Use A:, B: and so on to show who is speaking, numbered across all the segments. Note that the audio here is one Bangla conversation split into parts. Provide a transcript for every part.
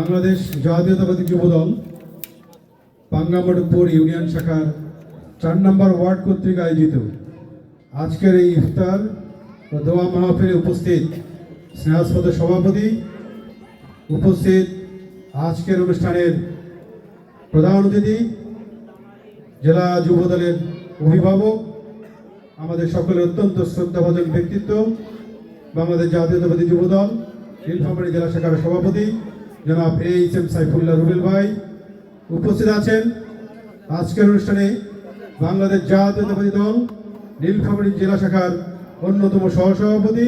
A: বাংলাদেশ জাতীয়তাবাদী যুবদল পাঙ্গামটপুর ইউনিয়ন শাখার চার নম্বর ওয়ার্ড কর্তৃক আয়োজিত আজকের এই ইফতার ও দোয়া মাহফিলে উপস্থিত স্নেহাস্পদ সভাপতি উপস্থিত আজকের অনুষ্ঠানের প্রধান অতিথি, জেলা যুবদলের অভিভাবক, আমাদের সকলের অত্যন্ত শ্রদ্ধাভাজন ব্যক্তিত্ব, বাংলাদেশ জাতীয়তাবাদী যুবদল, নীলফামারী জেলা শাখার সভাপতি জনাব এইচ এম সাইফুল্লাহ রুবেল ভাই উপস্থিত আছেন। আজকের অনুষ্ঠানে বাংলাদেশ জাতীয়তাবাদী দল, নীলফামারী জেলা শাখার অন্যতম সহসভাপতি,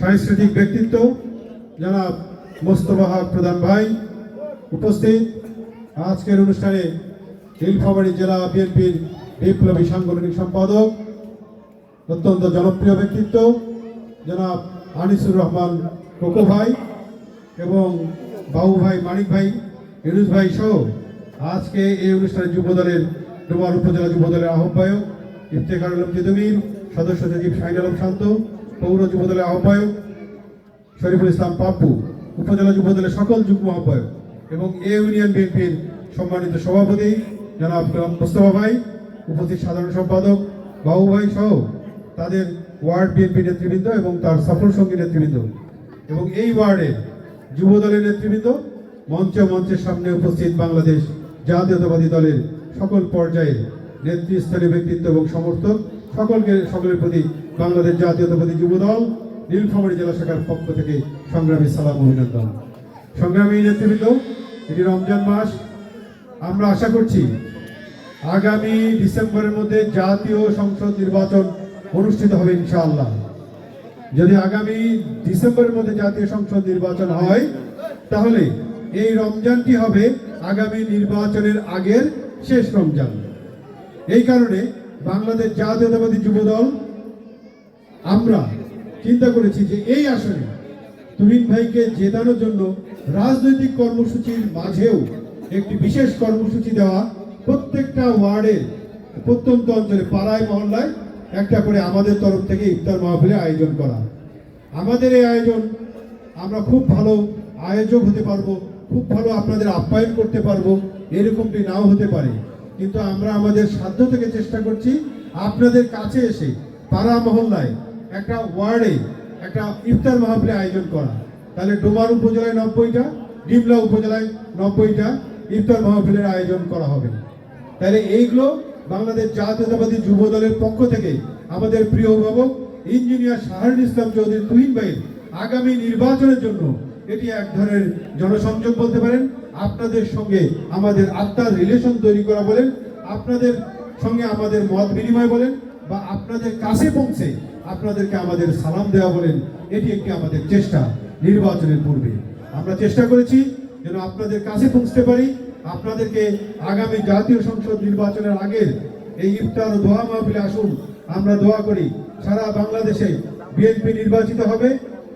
A: সাংস্কৃতিক ব্যক্তিত্ব জনাব মোস্তফা প্রধান ভাই উপস্থিত। আজকের অনুষ্ঠানে নীলফামারী জেলা বিএনপির বিপ্লবী সাংগঠনিক সম্পাদক, অত্যন্ত জনপ্রিয় ব্যক্তিত্ব জনাব আনিসুর রহমান কোকো ভাই। এবং বাবু ভাই, মানিক ভাই ইউনুস ভাই সহ আজকে এই অনুষ্ঠানে যুবদলের ডোমার উপজেলা যুবদলের আহ্বায়ক ইফতেখার আলম জিদমির সদস্য সচিব শাহিন আলম শান্ত, পৌর যুবদলের আহ্বায়ক শরীফুল ইসলাম পাপ্পু, উপজেলা যুবদলের সকল যুগ্ম আহ্বায়ক এবং এ ইউনিয়ন বিএনপির সম্মানিত সভাপতি জনাব মোস্তফা ভাই, উপস্থিত সাধারণ সম্পাদক বাবু ভাই সহ তাদের ওয়ার্ড বিএনপি নেতৃবৃন্দ এবং তার সফল সঙ্গী নেতৃবৃন্দ। এবং এই ওয়ার্ডের যুবদলের নেতৃবৃন্দ, মঞ্চ মঞ্চের সামনে উপস্থিত বাংলাদেশ জাতীয়তাবাদী দলের সকল পর্যায়ের নেতৃস্থানীয় ব্যক্তিত্ব এবং সমর্থক, সকলকে, সকলের প্রতি বাংলাদেশ জাতীয়তাবাদী যুবদল, নীলফামারী জেলা শাখার পক্ষ থেকে সংগ্রামী সালাম অভিনন্দন। সংগ্রামী নেতৃবৃন্দ, এটি রমজান মাস। আমরা আশা করছি আগামী ডিসেম্বরের মধ্যে জাতীয় সংসদ নির্বাচন অনুষ্ঠিত হবে ইনশাআল্লাহ। যদি আগামী ডিসেম্বরের মধ্যে জাতীয় সংসদ নির্বাচন হয়, তাহলে এই রমজানটি হবে আগামী নির্বাচনের আগের শেষ রমজান। এই কারণে বাংলাদেশ জাতীয়তাবাদী যুবদল, আমরা চিন্তা করেছি যে এই আসনে তুমিন ভাইকে জেতানোর জন্য রাজনৈতিক কর্মসূচির মাঝেও একটি বিশেষ কর্মসূচি দেওয়া প্রত্যেকটা ওয়ার্ডের প্রত্যন্ত অঞ্চলে পাড়ায় মহল্লায় একটা করে আমাদের তরফ থেকে ইফতার মাহফিলের আয়োজন করা। আমাদের এই আয়োজন, আমরা খুব ভালো আয়োজক হতে পারব, খুব ভালো আপনাদের আপ্যায়ন করতে পারব, এরকমটি নাও হতে পারে। কিন্তু আমরা আমাদের সাধ্য থেকে চেষ্টা করছি আপনাদের কাছে এসে, পাড়া মহল্লায় একটা ওয়ার্ডে একটা ইফতার মাহফিলের আয়োজন করা। তাহলে ডোমার উপজেলায় নব্বইটা, ডিমলা উপজেলায় নব্বইটা ইফতার মাহফিলের আয়োজন করা হবে। তাহলে এইগুলো বাংলাদেশ জাতীয়তাবাদী যুব দলের পক্ষ থেকে আমাদের প্রিয় অভিভাবক ইঞ্জিনিয়ার শাহরুল ইসলাম চৌধুরী তুহিন ভাইয়ের আগামী নির্বাচনের জন্য এটি এক ধরনের জনসংযোগ বলতে পারেন। আপনাদের সঙ্গে আমাদের আত্মার রিলেশন তৈরি করা বলেন, আপনাদের সঙ্গে আমাদের মত বিনিময় বলেন বা আপনাদের কাছে পৌঁছে আপনাদেরকে আমাদের সালাম দেওয়া বলেন, এটি একটি আমাদের চেষ্টা নির্বাচনের পূর্বে। আমরা চেষ্টা করেছি যেন আপনাদের কাছে পৌঁছতে পারি। আপনাদেরকে আগামী জাতীয় সংসদ নির্বাচনের আগে এই ইফতার দোয়া মাহফিলে আসুন। আমরা দোয়া করি, সারা বাংলাদেশে বিএনপি নির্বাচিত হবে,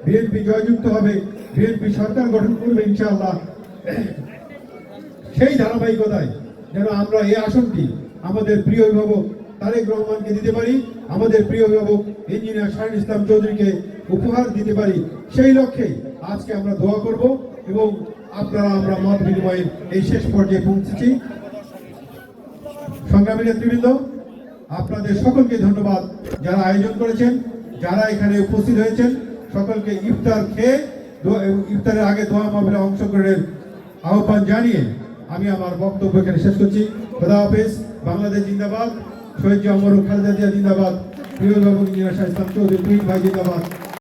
A: বিএনপি জয়যুক্ত হবে, বিএনপি সরকার গঠন করবে ইনশাআল্লাহ। সেই ধারাবাহিকতায় যেন আমরা এই আসনটি আমাদের প্রিয় অভিভাবক তারেক রহমানকে দিতে পারি, আমাদের প্রিয় অভিভাবক ইঞ্জিনিয়ার শাহিন ইসলাম চৌধুরীকে উপহার দিতে পারি। সেই লক্ষ্যে আজকে আমরা দোয়া করব এবং আপনারা আমরা মত বিনিময়ের এই শেষ পর্যায়ে পৌঁছেছি। সংগ্রামী নেতৃবৃন্দ, আপনাদের সকলকে ধন্যবাদ যারা আয়োজন করেছেন, যারা এখানে উপস্থিত হয়েছেন। সকলকে ইফতার খেয়ে ইফতারের আগে দোয়া মাহফিলে অংশগ্রহণের আহ্বান জানিয়ে আমি আমার বক্তব্য এখানে শেষ করছি। খোদা হাফেজ, বাংলাদেশ জিন্দাবাদ। শহীদ অমর খালেদা জিয়া জিন্দাবাদ। প্রিয় বাবু ইঞ্জিনিয়ার চৌধুরী ভাই জিন্দাবাদ।